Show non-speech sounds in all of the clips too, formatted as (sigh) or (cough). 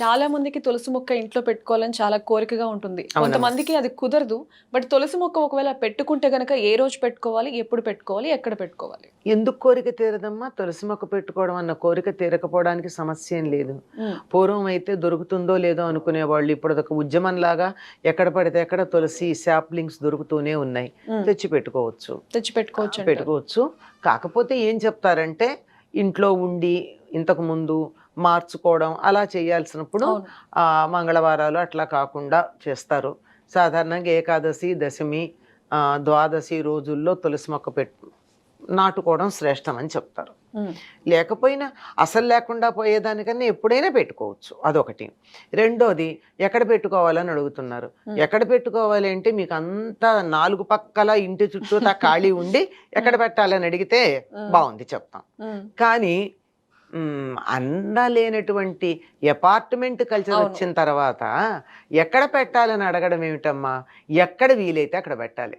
చాలా మందికి తులసి మొక్క ఇంట్లో పెట్టుకోవాలని చాలా కోరికగా ఉంటుంది. కొంతమందికి అది కుదరదు బట్ తులసి మొక్క ఒకవేళ పెట్టుకుంటే గనక ఏ రోజు పెట్టుకోవాలి ఎప్పుడు పెట్టుకోవాలి ఎక్కడ పెట్టుకోవాలి? ఎందుకు కోరిక తీరదమ్మా? తులసి మొక్క పెట్టుకోవడం అన్న కోరిక తీరకపోవడానికి సమస్య ఏం లేదు. పూర్వం అయితే దొరుకుతుందో లేదో అనుకునేవాళ్ళు ఇప్పుడు అదొక ఉద్యమంలాగా ఎక్కడ పడితే ఎక్కడ తులసి శాప్లింగ్స్ దొరుకుతూనే ఉన్నాయి. తెచ్చి పెట్టుకోవచ్చు. తెచ్చి పెట్టుకోవచ్చు. పెట్టుకోవచ్చు. కాకపోతే ఏం చెప్తారంటే ఇంట్లో ఉండి ఇంతకు ముందు మార్చుకోవడం అలా చేయాల్సినప్పుడు మంగళవారాలు అట్లా కాకుండా చేస్తారు. సాధారణంగా ఏకాదశి దశమి ద్వాదశి రోజుల్లో తులసి మొక్క పెట్టు నాటుకోవడం శ్రేష్టం అని చెప్తారు. లేకపోయినా అసలు లేకుండా పోయేదానికన్నా ఎప్పుడైనా పెట్టుకోవచ్చు. అదొకటి. రెండోది ఎక్కడ పెట్టుకోవాలని అడుగుతున్నారు. ఎక్కడ పెట్టుకోవాలి అంటే మీకు అంతా నాలుగు పక్కల ఇంటి చుట్టూ ఖాళీ ఉండి (laughs) ఎక్కడ పెట్టాలని అడిగితే. బాగుంది చెప్తాం. కానీ అందలేనటువంటి అపార్ట్మెంట్ కల్చర్. వచ్చిన తర్వాత ఎక్కడ పెట్టాలని అడగడం ఏమిటమ్మా? ఎక్కడ వీలైతే అక్కడ పెట్టాలి.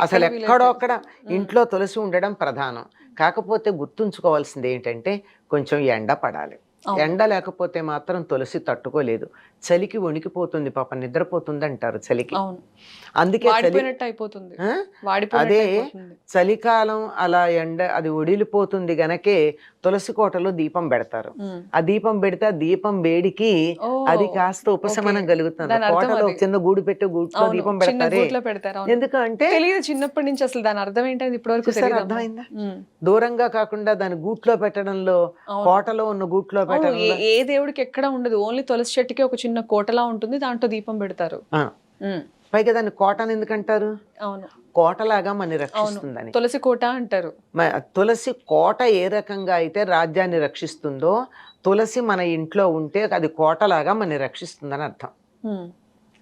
అసలు ఎక్కడ ఎక్కడో వీలైతే- అక్కడ ఉమ్, ఇంట్లో తులసి ఉండడం ప్రధానం. కాకపోతే గుర్తుంచుకోవాల్సింది ఏంటంటే కొంచెం ఎండ పడాలి. ఎండ లేకపోతే మాత్రం తులసి తట్టుకోలేదు. చలికి వణికిపోతుంది పాప నిద్రపోతుంది అంటారు చలికి అందుకే అయిపోతుంది. అదే చలికాలం అలా ఎండ అది ఒడిలిపోతుంది గనకే తులసి కోటలో దీపం పెడతారు. ఆ దీపం పెడితే ఆ దీపం వేడికి అది కాస్త ఉపశమనం. కలుగుతుంది కోటలో. చిన్న గూడు పెట్టి గూట్లో దీపం పెడతారే. ఎందుకంటే చిన్నప్పటి నుంచి అసలు దాని అర్థం ఏంటది ఇప్పటి వరకు అర్థమైందా? దూరంగా కాకుండా దాని గూట్లో పెట్టడంలో కోటలో ఉన్న గూట్లో పెట్టడంలో ఏ దేవుడికి ఎక్కడ ఉండదు. ఓన్లీ తులసి చెట్టుకి ఒక చిన్న కోటలా ఉంటుంది దాంట్లో దీపం పెడతారు. పైగా దాన్ని కోటని ఎందుకంటారు? అవును. కోటలాగా మన రక్షిస్తుందని తులసి కోట అంటారు. తులసి కోట ఏ రకంగా అయితే రాజ్యాన్ని రక్షిస్తుందో తులసి మన ఇంట్లో ఉంటే అది కోటలాగా మన రక్షిస్తుందని అర్థం.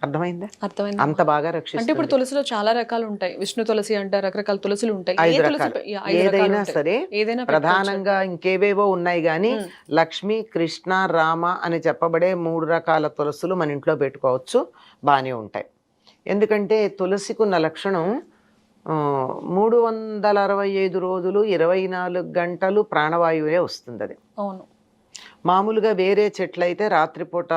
అర్థమైందా? అర్థమైంది. అంత బాగా అంటే రక్షిస్తుంది ఇప్పుడు తులసిలో చాలా రకాలు ఉంటాయి. విష్ణు తులసి అంటారు రకరకాల తులసిలు ఉంటాయి. ఐదు రకాలు. ఏదైనా. సరే ఏదైనా. ప్రధానంగా ఇంకేవేవో ఉన్నాయి కానీ లక్ష్మి కృష్ణ రామ అని చెప్పబడే మూడు రకాల తులసులు మన ఇంట్లో పెట్టుకోవచ్చు. బాగానే ఉంటాయి. ఎందుకంటే తులసికి ఉన్న లక్షణం మూడు వందల అరవై ఐదు రోజులు ఇరవై నాలుగు గంటలు ప్రాణవాయువే వస్తుంది అది అవును. మామూలుగా వేరే చెట్లు అయితే రాత్రిపూట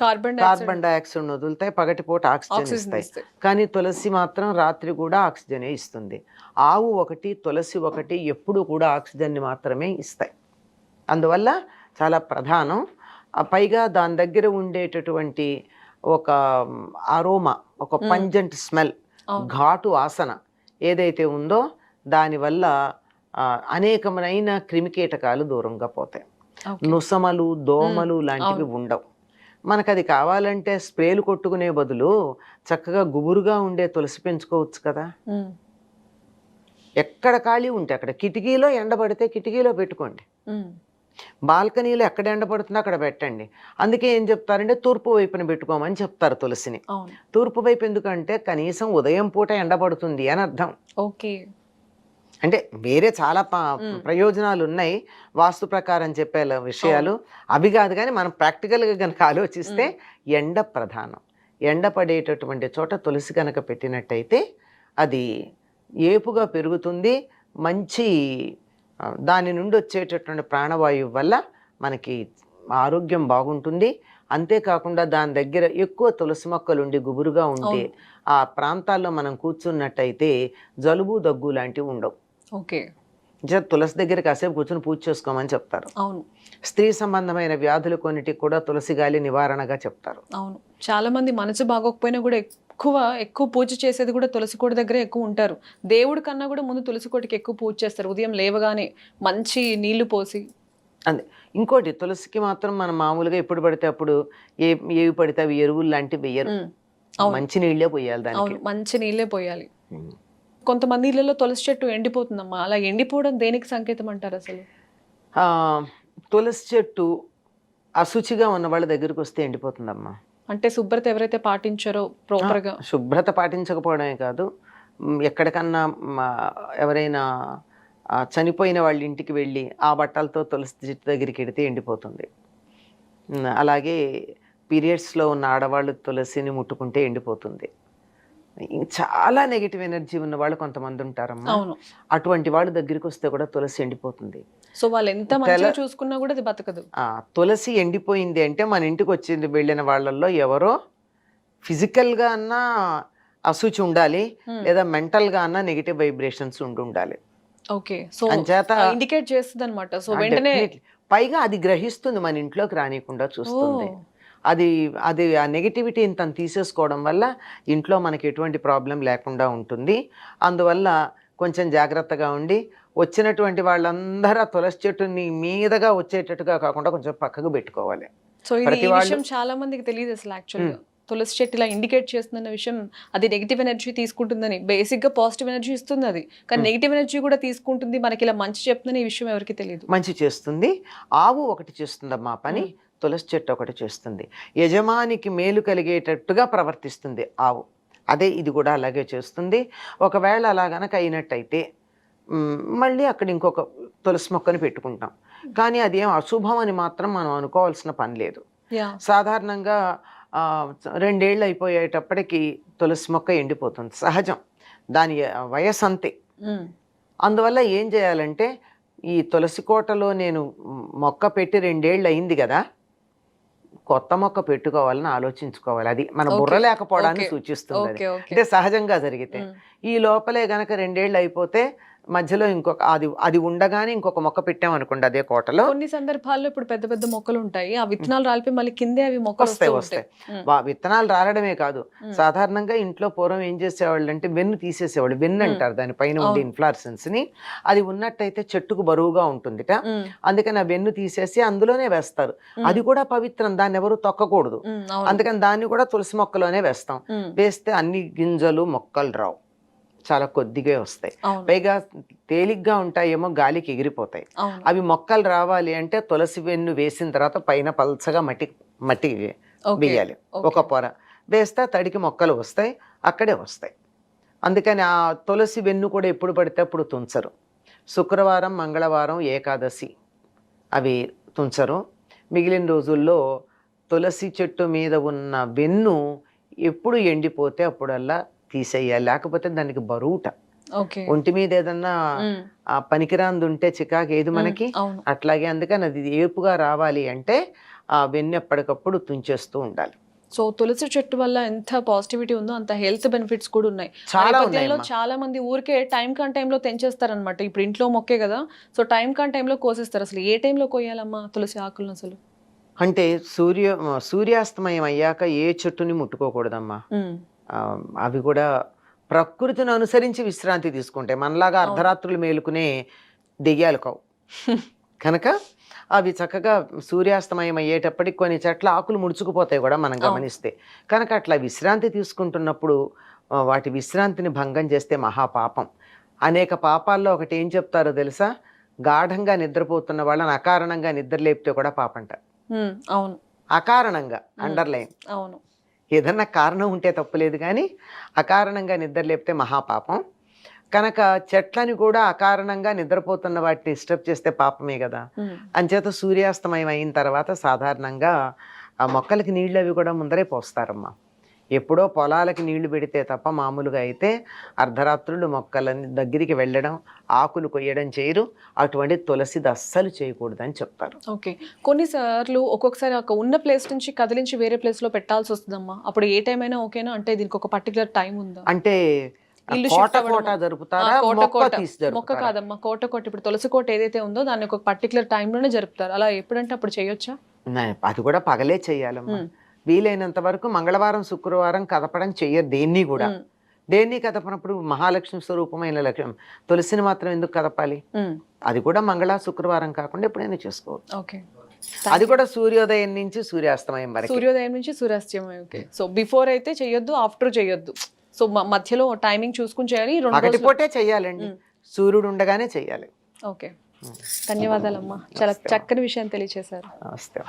కార్బన్ కార్బన్ డైఆక్సైడ్ వదులుతాయి పగటిపూట ఆక్సిజన్ ఇస్తాయి. కానీ తులసి మాత్రం రాత్రి కూడా ఆక్సిజనే ఇస్తుంది. ఆవు ఒకటి తులసి ఒకటి ఎప్పుడు కూడా ఆక్సిజన్ని మాత్రమే ఇస్తాయి. అందువల్ల చాలా ప్రధానం. పైగా దాని దగ్గర ఉండేటటువంటి ఒక అరోమా ఒక. పంజెంట్ స్మెల్ ఘాటు వాసన ఏదైతే ఉందో దానివల్ల అనేకమైన క్రిమికీటకాలు దూరంగా పోతాయి. నుసమలు దోమలు లాంటివి. ఉండవు. మనకు అది కావాలంటే స్ప్రేలు కొట్టుకునే బదులు చక్కగా గుబురుగా ఉండే తులసి పెంచుకోవచ్చు కదా. ఎక్కడ ఖాళీ ఉంటే అక్కడ కిటికీలో ఎండబడితే కిటికీలో పెట్టుకోండి. బాల్కనీలో ఎక్కడ ఎండబడుతుందో అక్కడ పెట్టండి. అందుకే ఏం చెప్తారంటే తూర్పు వైపున పెట్టుకోమని చెప్తారు తులసిని. తూర్పు వైపు ఎందుకంటే కనీసం ఉదయం పూట ఎండబడుతుంది అని అర్థం. ఓకే. అంటే వేరే చాలా. ప్రయోజనాలు ఉన్నాయి వాస్తు ప్రకారం చెప్పే విషయాలు. అవి కాదు కానీ మనం ప్రాక్టికల్గా కనుక ఆలోచిస్తే ఎండ ప్రధానం. ఎండ పడేటటువంటి చోట తులసి కనుక పెట్టినట్టయితే అది ఏపుగా పెరుగుతుంది. మంచి దాని నుండి వచ్చేటటువంటి ప్రాణవాయువు వల్ల మనకి ఆరోగ్యం బాగుంటుంది. అంతేకాకుండా దాని దగ్గర ఎక్కువ తులసి మొక్కలు ఉండి గుబురుగా ఉంటే. ఆ ప్రాంతాల్లో మనం కూర్చున్నట్టయితే జలుబు దగ్గు లాంటివి ఉండవు. ఓకే. తులసి దగ్గర కాసేపు కూర్చొని పూజ చేసుకోమని చెప్తారు. అవును. స్త్రీ సంబంధమైన వ్యాధులు కొన్నిటికి కూడా తులసి గాలి నివారణగా చెప్తారు. అవును. చాలా మంది మనసు బాగోకపోయినా కూడా ఎక్కువ ఎక్కువ పూజ చేసేది కూడా తులసి కోట దగ్గరే ఎక్కువ ఉంటారు. దేవుడి కన్నా కూడా ముందు తులసి కోటకి ఎక్కువ పూజ చేస్తారు. ఉదయం లేవగానే మంచి నీళ్ళు పోసి. అంతే. ఇంకోటి తులసికి మాత్రం మనం మామూలుగా ఎప్పుడు పడితే అప్పుడు ఏ ఏవి పడితే అవి ఎరువులు లాంటివి వేయరు. మంచి నీళ్ళే పోయాలి దానికి. అవును. మంచి నీళ్ళే పోయాలి. కొంతమంది ఇళ్ళలో తులసి చెట్టు ఎండిపోతుందమ్మా. అలా ఎండిపోవడం దేనికి సంకేతం అంటారు అసలు? తులసి చెట్టు అశుచిగా ఉన్న వాళ్ళ దగ్గరికి వస్తే ఎండిపోతుందమ్మా. అంటే శుభ్రత ఎవరైతే పాటించారో ప్రాపర్గా శుభ్రత పాటించకపోవడమే కాదు. ఎక్కడికన్నా ఎవరైనా చనిపోయిన వాళ్ళ ఇంటికి వెళ్ళి ఆ బట్టలతో తులసి చెట్టు దగ్గరికి వెడితే ఎండిపోతుంది. అలాగే పీరియడ్స్లో ఉన్న ఆడవాళ్ళు తులసిని ముట్టుకుంటే ఎండిపోతుంది. చాలా నెగిటివ్ ఎనర్జీ ఉన్న వాళ్ళు కొంతమంది ఉంటారమ్మా. అవును. అటువంటి వాళ్ళ దగ్గరికి వస్తే కూడా తులసి ఎండిపోతుంది. సో వాళ్ళు ఎంత మంచిగా చూసుకున్నా కూడా అది బతకదు. ఆ తులసి ఎండిపోయింది అంటే మన ఇంటికి వచ్చింది వెళ్ళిన వాళ్ళల్లో ఎవరో ఫిజికల్గా అన్నా అసూచి ఉండాలి. లేదా మెంటల్గా అన్నా నెగిటివ్ వైబ్రేషన్స్ ఉండి ఉండాలి. ఓకే. సో అంచేత ఇండికేట్ చేస్తుంది అనమాట సో వెంటనే. పైగా అది గ్రహిస్తుంది మన ఇంట్లోకి రానియకుండా చూస్తుంది. అది అది ఆ నెగిటివిటీని తను తీసేసుకోవడం వల్ల ఇంట్లో మనకి ఎటువంటి ప్రాబ్లం లేకుండా ఉంటుంది. అందువల్ల కొంచెం జాగ్రత్తగా ఉండి వచ్చినటువంటి వాళ్ళందరూ ఆ తులసి చెట్టుని మీదగా వచ్చేటట్టుగా కాకుండా కొంచెం పక్కకు పెట్టుకోవాలి. సో ఇది విషయం చాలా మందికి తెలియదు అసలు యాక్చువల్గా తులసి చెట్టు ఇలా ఇండికేట్ చేస్తుందన్న విషయం అది నెగిటివ్ ఎనర్జీ తీసుకుంటుందని. బేసిక్గా పాజిటివ్ ఎనర్జీ ఇస్తుంది అది. కానీ. నెగిటివ్ ఎనర్జీ కూడా తీసుకుంటుంది. మనకి ఇలా మంచి చెప్తుందని ఈ విషయం ఎవరికి తెలియదు. మంచి చేస్తుంది. ఆవు ఒకటి చేస్తుందమ్మా పని. తులసి చెట్టు ఒకటి చేస్తుంది. యజమానికి మేలు కలిగేటట్టుగా ప్రవర్తిస్తుంది ఆవు. అదే ఇది కూడా అలాగే చేస్తుంది. ఒకవేళ అలా గనక అయినట్టయితే మళ్ళీ అక్కడ ఇంకొక తులసి మొక్కని పెట్టుకుంటాం. కానీ అది ఏం అశుభం అని మాత్రం మనం అనుకోవాల్సిన పని లేదు. సాధారణంగా రెండేళ్ళు అయిపోయేటప్పటికి తులసి మొక్క ఎండిపోతుంది. సహజం. దాని వయసు అంతే. అందువల్ల ఏం చేయాలంటే ఈ తులసి కోటలో నేను మొక్క పెట్టి రెండేళ్ళు అయింది కదా కొత్త మొక్క పెట్టుకోవాలని ఆలోచించుకోవాలి. అది మన. బుర్ర లేకపోవడాన్ని Okay. సూచిస్తుంది అంటే సహజంగా జరిగితే. ఈ లోపలే గనక రెండేళ్ళు అయిపోతే మధ్యలో ఇంకొక అది అది ఉండగానే ఇంకొక మొక్క పెట్టామనుకోండి అదే కోటలో. కొన్ని సందర్భాల్లో ఇప్పుడు పెద్ద పెద్ద మొక్కలు ఉంటాయి. ఆ విత్తనాలు రాలిపోయి మళ్ళీ కిందే అవి మొక్కలు వస్తాయి వస్తూ వస్తాయి. విత్తనాలు రాలడమే కాదు. సాధారణంగా ఇంట్లో పూర్వం ఏం చేసేవాళ్ళు అంటే వెన్ను తీసేసేవాళ్ళు. వెన్ను. అంటారు దాని పైన ఉండే. ఇన్ఫ్లారెసెన్స్ని అది ఉన్నట్టయితే చెట్టుకు బరువుగా ఉంటుందిట. ఉమ్. అందుకని ఆ వెన్ను తీసేసి అందులోనే వేస్తారు. అది కూడా పవిత్రం దాన్ని ఎవరు తొక్కకూడదు. అందుకని దాన్ని కూడా తులసి మొక్కలోనే వేస్తాం. వేస్తే అన్ని గింజలు మొక్కలు రావు. చాలా కొద్దిగా వస్తాయి. పైగా తేలిగ్గా ఉంటాయేమో గాలికి ఎగిరిపోతాయి. అవి మొక్కలు రావాలి అంటే తులసి వెన్ను వేసిన తర్వాత పైన పల్చగా మట్టి మట్టి వేయాలి. ఒక పొర. వేస్తే తడికి మొక్కలు వస్తాయి అక్కడే వస్తాయి. అందుకని ఆ తులసి వెన్ను కూడా ఎప్పుడు పడితే అప్పుడు తుంచరు. శుక్రవారం మంగళవారం ఏకాదశి అవి తుంచరు. మిగిలిన రోజుల్లో తులసి చెట్టు మీద ఉన్న వెన్ను ఎప్పుడు ఎండిపోతే అప్పుడల్లా తీసేయాలి. లేకపోతే దానికి బరువుట ఒంటి మీద ఏదన్నా పనికిరాంది ఉంటే చికాకు ఏది మనకి? అట్లాగే అందుకని అది ఏపుగా రావాలి అంటే ఆ వెన్ను ఎప్పటికప్పుడు తుంచేస్తూ ఉండాలి. సో తులసి చెట్టు వల్ల ఎంత పాజిటివిటీ ఉందో అంత హెల్త్ బెనిఫిట్స్ కూడా ఉన్నాయి. చాలా నేపథ్యంలో ఉన్నాయమ్మా చాలా మంది ఊరికే టైం కాన్ టైంలో తెంచేస్తారనమాట ఇప్పుడు ఇంట్లో మొక్కే కదా. సో టైం కాన్ టైంలో కోసేస్తారు. అసలు ఏ టైంలో కోయాలమ్మా తులసి ఆకులను అసలు? అంటే సూర్య సూర్యాస్తమయం అయ్యాక ఏ చెట్టుని ముట్టుకోకూడదమ్మా. అవి కూడా ప్రకృతిని అనుసరించి విశ్రాంతి తీసుకుంటాయి మనలాగా. అర్ధరాత్రులు మేలుకునే దెయ్యాలు కావు. (laughs) కనుక అవి చక్కగా సూర్యాస్తమయం అయ్యేటప్పటికి కొన్ని చెట్ల ఆకులు ముడుచుకుపోతాయి కూడా మనం. గమనిస్తే. కనుక అట్లా విశ్రాంతి తీసుకుంటున్నప్పుడు వాటి విశ్రాంతిని భంగం చేస్తే మహాపాపం. అనేక పాపాల్లో ఒకటి ఏం చెప్తారో తెలుసా? గాఢంగా నిద్రపోతున్న వాళ్ళని అకారణంగా నిద్ర లేపితే కూడా పాపంట. అవును. అకారణంగా అండర్లైన్ అవును. ఏదన్నా కారణం ఉంటే తప్పులేదు కానీ అకారణంగా నిద్ర లేపితే మహాపాపం. కనుక చెట్లని కూడా అకారణంగా నిద్రపోతున్న వాటిని డిస్టర్బ్ చేస్తే పాపమే కదా. అంచేత సూర్యాస్తమయం అయిన తర్వాత సాధారణంగా ఆ మొక్కలకి నీళ్ళు అవి కూడా ముందరే పోస్తారమ్మా. ఎప్పుడో పొలాలకి నీళ్ళు పెడితే తప్ప మామూలుగా అయితే అర్ధరాత్రులు మొక్కలని దగ్గరికి వెళ్ళడం ఆకులు కొయ్యడం చేయరు. అటువంటి తులసిది అస్సలు చేయకూడదని చెప్తారు. ఓకే. కొన్నిసార్లు ఒక్కొక్కసారి ఒక ఉన్న ప్లేస్ నుంచి కదిలించి వేరే ప్లేస్లో పెట్టాల్సి వస్తుందమ్మా. అప్పుడు ఏ టైం అయినా ఓకేనా? అంటే దీనికి ఒక పర్టికులర్ టైం ఉందా? అంటే కోట. కోట జరుపుతారా? ఆ, కోట మొక్క కోట. కాదమ్మా. కోట కోట. ఇప్పుడు తులసి కోట ఏదైతే ఉందో దాన్ని ఒక పర్టికులర్లోనే జరుపుతారు. అలా ఎప్పుడంటే అప్పుడు చేయొచ్చా? అది కూడా పగలే చెయ్యాలమ్మా ఉమ్, వీలైనంత వరకు మంగళవారం శుక్రవారం కదపడం చెయ్యరు దేన్ని కూడా. దేన్ని కదపనప్పుడు మహాలక్ష్మి స్వరూపమైన లక్ష్మి. తులసిని మాత్రం ఎందుకు కదపాలి అది కూడా మంగళ శుక్రవారం కాకుండా ఎప్పుడైనా చేసుకోవచ్చు. ఓకే. అది కూడా సూర్యోదయం నుంచి సూర్యాస్తమయం వరకు. సూర్యోదయం నుంచి సూర్యాస్తమయం. ఓకే. సో బిఫోర్ అయితే చేయొద్దు ఆఫ్టర్ చేయొద్దు సో మధ్యలో టైమింగ్ చూసుకుని చేయాలి రెండు పూటే చెయ్యాలండి. ఉమ్. సూర్యుడు ఉండగానే చెయ్యాలి. ఓకే. ధన్యవాదాలమ్మా. చాలా. చక్కని విషయం తెలియచేశారు. నమస్తే